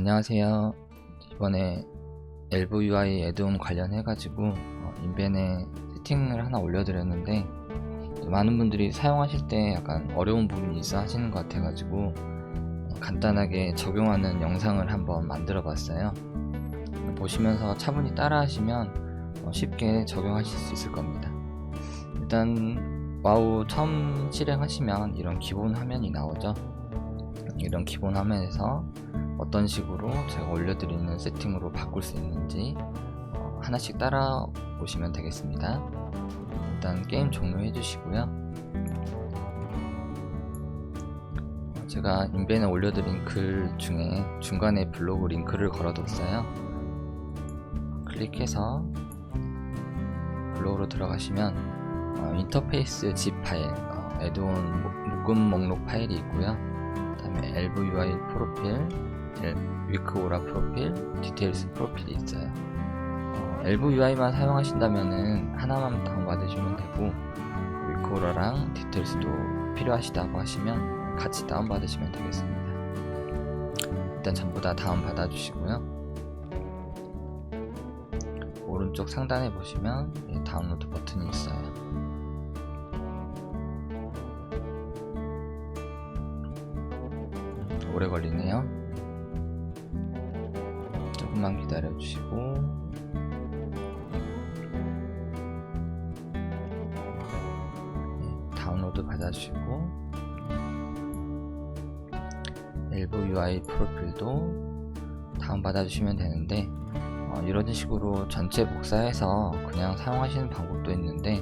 안녕하세요. 이번에 LVUI 애드온 관련해가지고 어, 인벤에 세팅을 하나 올려드렸는데 많은 분들이 사용하실 때 약간 어려운 부분이 있어 하시는 것 같아가지고 어, 간단하게 적용하는 영상을 한번 만들어 봤어요. 보시면서 차분히 따라 하시면 어, 쉽게 적용하실 수 있을 겁니다. 일단 와우 처음 실행하시면 이런 기본 화면이 나오죠. 이런 기본 화면에서 어떤 식으로 제가 올려드리는 세팅으로 바꿀 수 있는지 어, 하나씩 따라 보시면 되겠습니다. 일단 게임 종료해 주시고요. 어, 제가 인벤에 올려드린 글 중에 중간에 블로그 링크를 걸어뒀어요. 클릭해서 블로그로 들어가시면 어, 인터페이스 zip 파일, 어, 애드온 묶음 목록 파일이 있고요. 그다음에 LVUI 프로필, 위크오라 프로필, 디테일스 프로필이 있어요. 어, LVUI만 사용하신다면은 하나만 다운받으시면 되고 위크오라랑 디테일스도 필요하시다고 하시면 같이 다운받으시면 되겠습니다. 일단 전부 다 다운받아 주시고요. 오른쪽 상단에 보시면 예, 다운로드 버튼이 있어요. 오래 걸리네요. 조금만 기다려 주시고 네, 다운로드 받아주시고 엘보 UI 프로필도 다운 받아주시면 되는데 어, 이런 식으로 전체 복사해서 그냥 사용하시는 방법도 있는데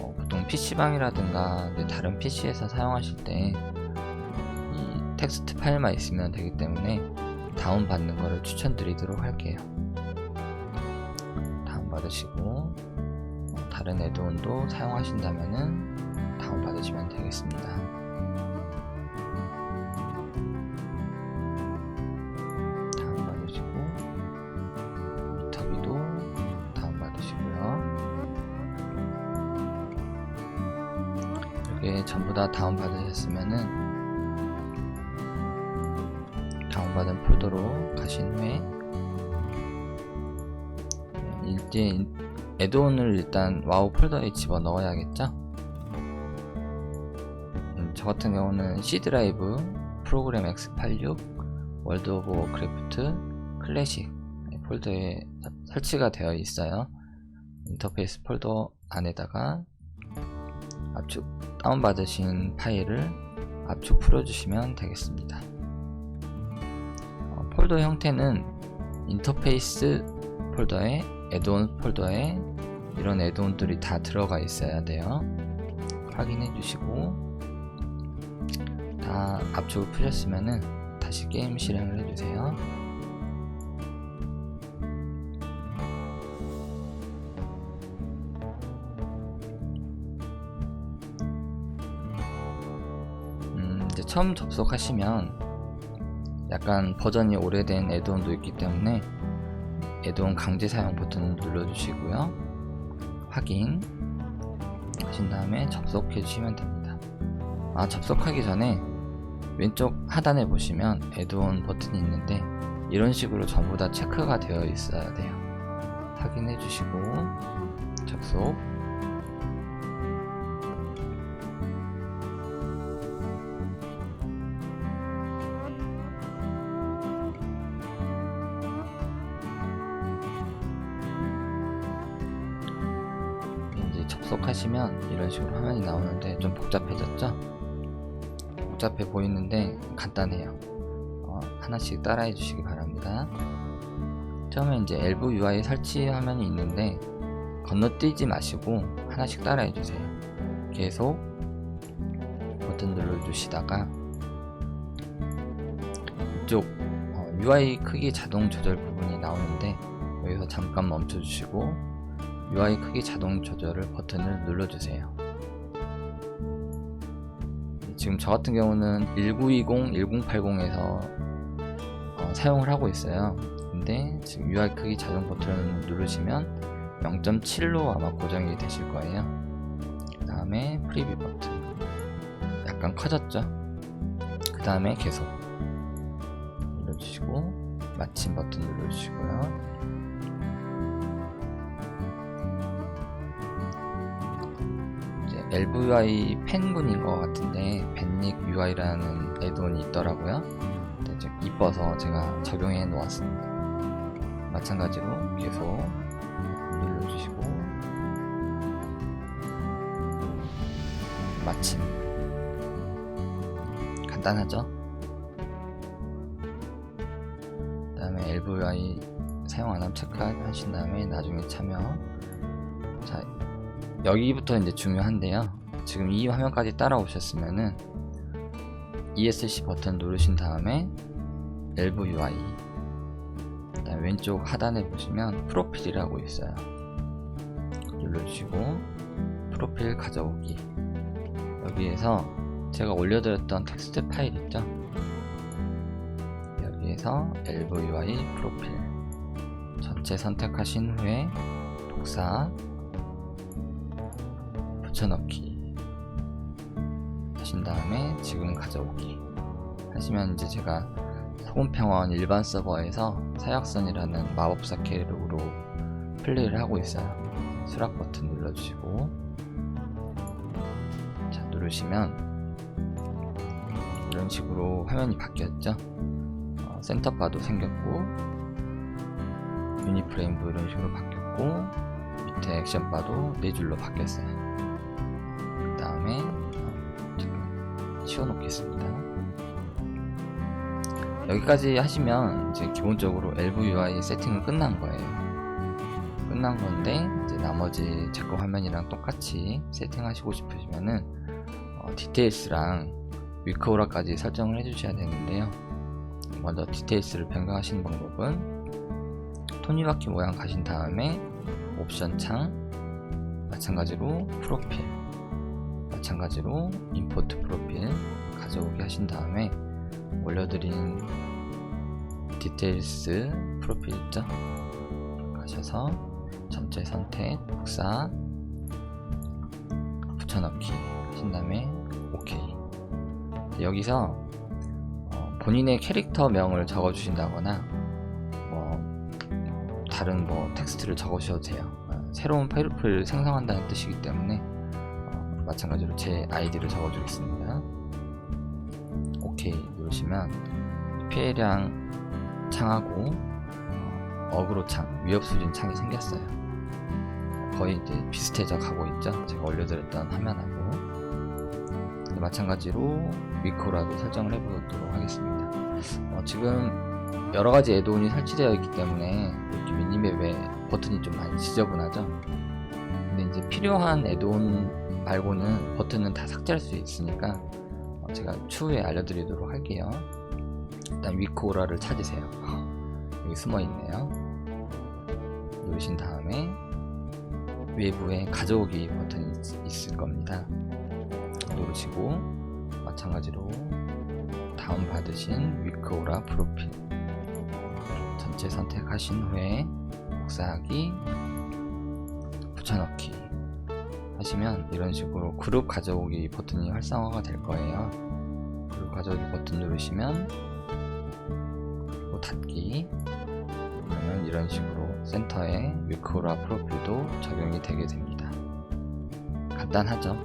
어, 보통 PC방이라든가 다른 PC에서 사용하실 때이 텍스트 파일만 있으면 되기 때문에 다운 받는 거를 추천드리도록 할게요. 다운 받으시고 어, 다른 애드온도 사용하신다면은 다운 받으시면 되겠습니다. 전부 다 다운 받으셨으면은 다운받은 폴더로 가신 후에 네, 이제 애드온을 일단 와우 폴더에 집어 넣어야겠죠? 음, 저 같은 경우는 C 드라이브, 프로그램 X86, 월드 오브 워크래프트, 클래식 폴더에 설치가 되어 있어요. 인터페이스 폴더 안에다가 압축 다운받으신 파일을 압축 풀어주시면 되겠습니다. 어, 폴더 형태는 인터페이스 폴더에 애드온 폴더에 이런 애드온들이 다 들어가 있어야 돼요. 확인해 주시고 다 압축을 푸셨으면은 다시 게임 실행을 해주세요. 음, 이제 처음 접속하시면 약간 버전이 오래된 애드온도 있기 때문에 애드온 강제 사용 버튼을 눌러주시고요. 확인 하신 다음에 접속해 주시면 됩니다. 아, 접속하기 전에 왼쪽 하단에 보시면 애드온 버튼이 있는데 이런 식으로 전부 다 체크가 되어 있어야 돼요. 확인해 주시고 접속 접속하시면 이런 식으로 화면이 나오는데 좀 복잡해졌죠? 복잡해 보이는데 간단해요. 어, 하나씩 따라해 주시기 바랍니다. 처음에 이제 엘브 UI 설치 화면이 있는데 건너뛰지 마시고 하나씩 따라해 주세요. 계속 버튼 눌러 주시다가 이쪽 어, UI 크기 자동 조절 부분이 나오는데 여기서 잠깐 멈춰 주시고 UI 크기 자동 조절을 버튼을 눌러주세요. 지금 저 같은 경우는 1920, 1080에서 어, 사용을 하고 있어요. 근데 지금 UI 크기 자동 버튼을 누르시면 0.7로 아마 고정이 되실 거예요. 그 다음에 프리뷰 버튼. 약간 커졌죠? 그 다음에 계속 눌러주시고 마침 버튼 눌러주시고요. LVI 팬분인 것 같은데 벤닉 UI라는 애드온이 있더라고요. 이제 이뻐서 제가 적용해 놓았습니다. 마찬가지로 계속 눌러주시고 마침 간단하죠? 그 다음에 LVI 사용 안함 체크하신 다음에 나중에 참여 자 여기부터 이제 중요한데요. 지금 이 화면까지 따라오셨으면은 ESC 버튼 누르신 다음에 LVUI 그다음에 왼쪽 하단에 보시면 프로필이라고 있어요. 눌러주시고 프로필 가져오기. 여기에서 제가 올려드렸던 텍스트 파일 있죠? 여기에서 LVUI 프로필 전체 선택하신 후에 복사 붙여넣기. 하신 다음에 지금 가져오기. 하시면 이제 제가 소금평원 일반 서버에서 사약선이라는 마법사 캐릭으로 플레이를 하고 있어요. 수락 버튼 눌러주시고. 자 누르시면 이런 식으로 화면이 바뀌었죠? 어, 센터바도 생겼고 유니프레임도 이런 식으로 바뀌었고 밑에 액션바도 네 줄로 바뀌었어요 치워 놓겠습니다. 여기까지 하시면 이제 기본적으로 LVUI 세팅은 끝난 거예요. 끝난 건데 이제 나머지 제거 화면이랑 똑같이 세팅하시고 싶으시면은 어, 디테일스랑 위크오라까지 설정을 해주셔야 되는데요. 먼저 디테일스를 변경하시는 방법은 톱니바퀴 모양 가신 다음에 옵션 창 마찬가지로 프로필 마찬가지로 임포트 프로필 가져오게 하신 다음에 올려드린 디테일스 프로필 있죠 가셔서 전체 선택 복사 붙여넣기 하신 다음에 OK 여기서 어, 본인의 캐릭터명을 적어주신다거나 뭐 다른 뭐 텍스트를 적으셔도 돼요. 어, 새로운 파일을 생성한다는 뜻이기 때문에 어, 마찬가지로 제 아이디를 적어주겠습니다. OK 누르시면 피해량 창하고 어, 어그로 창, 위협 수진 창이 생겼어요. 거의 이제 비슷해져 가고 있죠. 제가 올려드렸던 화면하고. 마찬가지로 위코라도 설정을 해보도록 하겠습니다. 어, 지금 여러 가지 애드온이 설치되어 있기 때문에 미니맵에 버튼이 좀 많이 지저분하죠. 근데 이제 필요한 애드온 말고는 버튼은 다 삭제할 수 있으니까 어, 제가 추후에 알려드리도록 할게요. 일단 위코라를 찾으세요. 여기 숨어 있네요. 누르신 다음에 외부에 가져오기 버튼이 있- 있을 겁니다. 누르시고 마찬가지로 다운 받으신 위크오라 프로필 전체 선택하신 후에 복사하기 붙여넣기 하시면 이런 식으로 그룹 가져오기 버튼이 활성화가 될 거예요. 그룹 가져오기 버튼 누르시면 그리고 닫기 그러면 이런 식으로 센터에 위크오라 프로필도 적용이 되게 됩니다. 간단하죠?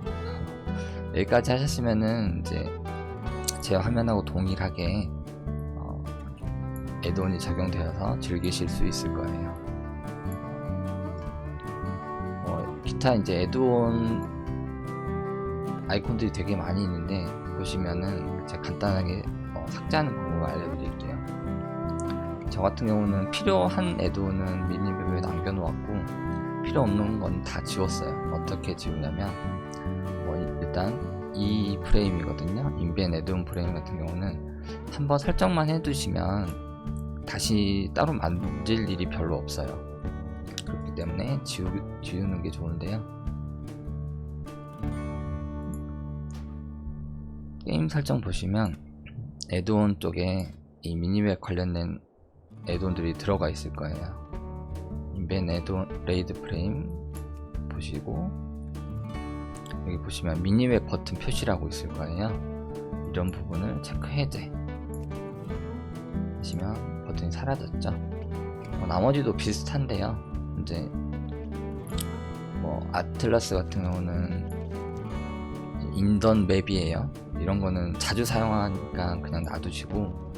여기까지 하셨으면은 이제 제 화면하고 동일하게 어, 애드온이 적용되어서 즐기실 수 있을 거예요. 어, 기타 이제 애드온 아이콘들이 되게 많이 있는데 보시면은 제가 간단하게 어, 삭제하는 방법을 알려드릴게요. 저 같은 경우는 필요한 애드온은 미니맵에 남겨놓았고 필요 없는 건 다 지웠어요. 어떻게 지우냐면 뭐 이- 일단 이 프레임이거든요. 인벤 애드온 프레임 같은 경우는 한번 설정만 해두시면 다시 따로 만질 일이 별로 없어요. 때문에 지우, 지우는 게 좋은데요. 게임 설정 보시면 애드온 쪽에 이 미니맵 관련된 애드온들이 들어가 있을 거예요. 인벤 애드온 레이드 프레임 보시고 여기 보시면 미니맵 버튼 표시라고 있을 거예요. 이런 부분을 체크 해제 하시면 버튼이 사라졌죠. 뭐 나머지도 비슷한데요. 이제 뭐 아틀라스 같은 경우는 인던 맵이에요. 이런 거는 자주 사용하니까 그냥 놔두시고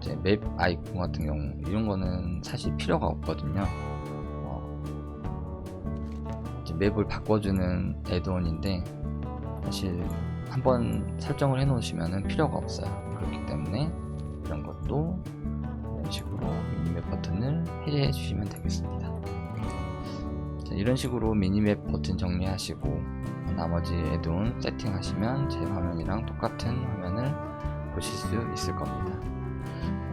이제 맵 아이콘 같은 경우 이런 거는 사실 필요가 없거든요. 어, 맵을 바꿔주는 애드온인데 사실 한번 설정을 해놓으시면 필요가 없어요. 그렇기 때문에 이런 것도 이런 식으로 미니맵 버튼을 해제해 주시면 되겠습니다. 자, 이런 식으로 미니맵 버튼 정리하시고 나머지 애드온 세팅하시면 제 화면이랑 똑같은 화면을 보실 수 있을 겁니다.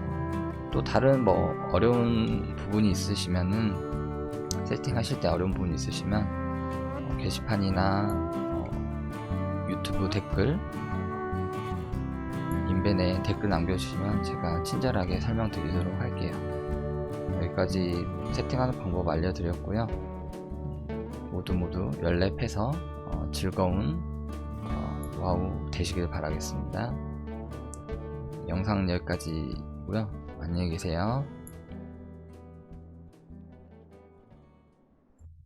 어, 또 다른 뭐 어려운 부분이 있으시면은 세팅하실 때 어려운 부분이 있으시면 어, 게시판이나 어, 유튜브 댓글 인벤에 댓글 남겨주시면 제가 친절하게 설명드리도록 할게요. 여기까지 세팅하는 방법 알려드렸고요. 모두 모두 연랩해서 어, 즐거운 어, 와우 되시길 바라겠습니다. 영상은 여기까지고요. 안녕히 계세요.